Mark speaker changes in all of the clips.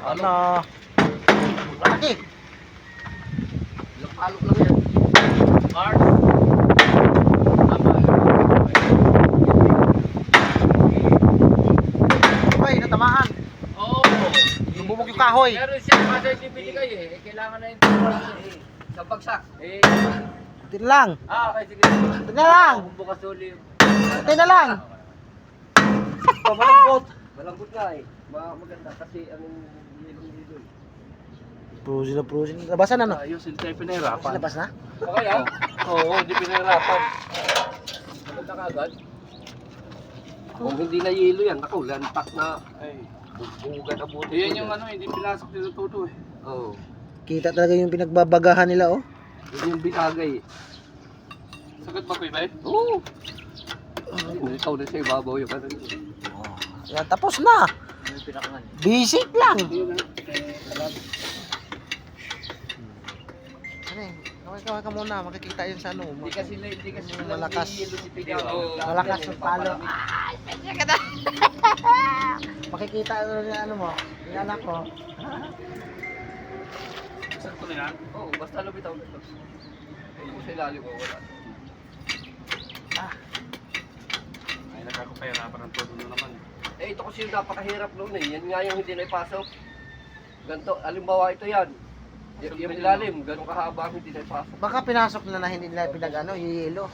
Speaker 1: Ano? Laki.
Speaker 2: Ilang palo lang yan.
Speaker 3: Mark. Tama.
Speaker 1: Ay, natamaan.
Speaker 3: Oo.
Speaker 1: Lumubog yung kahoy.
Speaker 3: Pero siya kasi hindi binigay eh. Kailangan na yung
Speaker 2: Sa bagsak.
Speaker 3: Eh,
Speaker 1: Ito lang.
Speaker 3: ah, okay, sige.
Speaker 1: Ito na lang.
Speaker 3: Bukas uli.
Speaker 1: Ito na lang.
Speaker 2: Malambot. Malambot nga eh. Ma maganda kasi ang nilong-nilong.
Speaker 1: Prusin na prusin. Labasan ano?
Speaker 4: Ayos, hindi tayo pinahirapan.
Speaker 1: Labas na?
Speaker 3: Okay ah.
Speaker 4: Oo, hindi pinahirapan.
Speaker 3: Punta ka agad.
Speaker 2: Kung hindi na yelo yan, ako, lantak na
Speaker 4: Ay,
Speaker 2: bubugan na buto.
Speaker 4: yan yung ano, hindi pinasok dito todo eh.
Speaker 2: Oo.
Speaker 1: Kita talaga yung pinagbabagahan nila oh.
Speaker 2: Yun yung binagay eh.
Speaker 4: Sagot ba kuya ba?
Speaker 2: Oo. Ikaw na sa ibabaw yung ano.
Speaker 1: Yan, tapos na. Basic lang.
Speaker 4: Yun na.
Speaker 1: Ano eh, kaway kaway ka muna. Makikita yun sa ano.
Speaker 3: Hindi kasi hindi kasi
Speaker 1: Yung malakas.
Speaker 3: yelo si Pigaw.
Speaker 1: Malakas yung palo. Makikita ano yung ano mo. Yung anak ko.
Speaker 4: Sakto na yan.
Speaker 2: Oo, basta lumitaw na ito. Kung sa ilalim ko, wala.
Speaker 4: Ay, nagkakapahirapan ang todo na naman.
Speaker 2: Eh, ito kasi yung napakahirap noon eh. Yan nga yung hindi na ipasok. Ganto, alimbawa ito yan. Y- yung ilalim, ganun kahaba ang hindi na ipasok.
Speaker 1: Baka pinasok na na hindi nila pinag ano, yelo.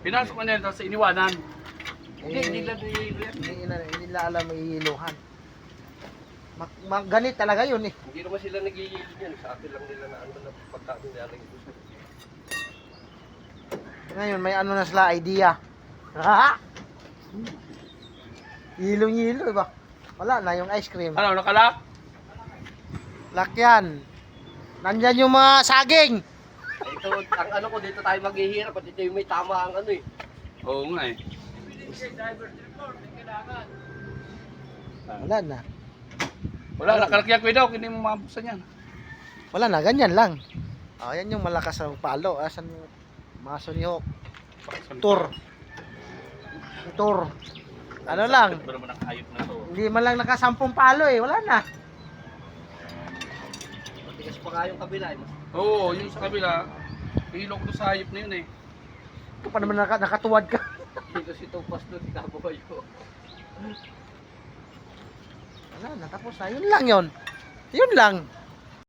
Speaker 4: Pinasok ko na yan tapos sa iniwanan.
Speaker 2: Hindi, hindi lang nililo yan.
Speaker 1: Hindi, na, hindi nila alam may. Mag, mag, ganit talaga yun eh.
Speaker 2: Hindi naman sila nagigilid yan. Sa akin lang nila na ano na pagkain nila ito sa
Speaker 1: Ngayon may ano na sila idea. Ha? Yelong yelo ba? Wala na yung ice cream.
Speaker 4: Ano, nakalak?
Speaker 1: Lakyan. Nandyan yung mga saging.
Speaker 2: Ito, ang ano ko dito tayo maghihirap at ito yung may tama ang ano eh.
Speaker 4: Oo nga eh.
Speaker 1: Wala na.
Speaker 4: Wala, nakalakyan ko daw, hindi mo mabuksan yan.
Speaker 1: Wala na, ganyan lang. Ah, yan yung malakas ang palo. Asan yung maso niyo? Tur. Tur. Ano lang, hindi man lang nakasampung palo eh. Wala na.
Speaker 2: Matigas pa nga yung kabila eh.
Speaker 4: Oo, yung sa kabila, hilo ko doon sa hayop na yun eh.
Speaker 1: Ito pa naman naka, nakatuwad ka.
Speaker 2: Dito si Topas doon, tinabuhay ko.
Speaker 1: Wala na, tapos na. Yun lang yun. Yun lang.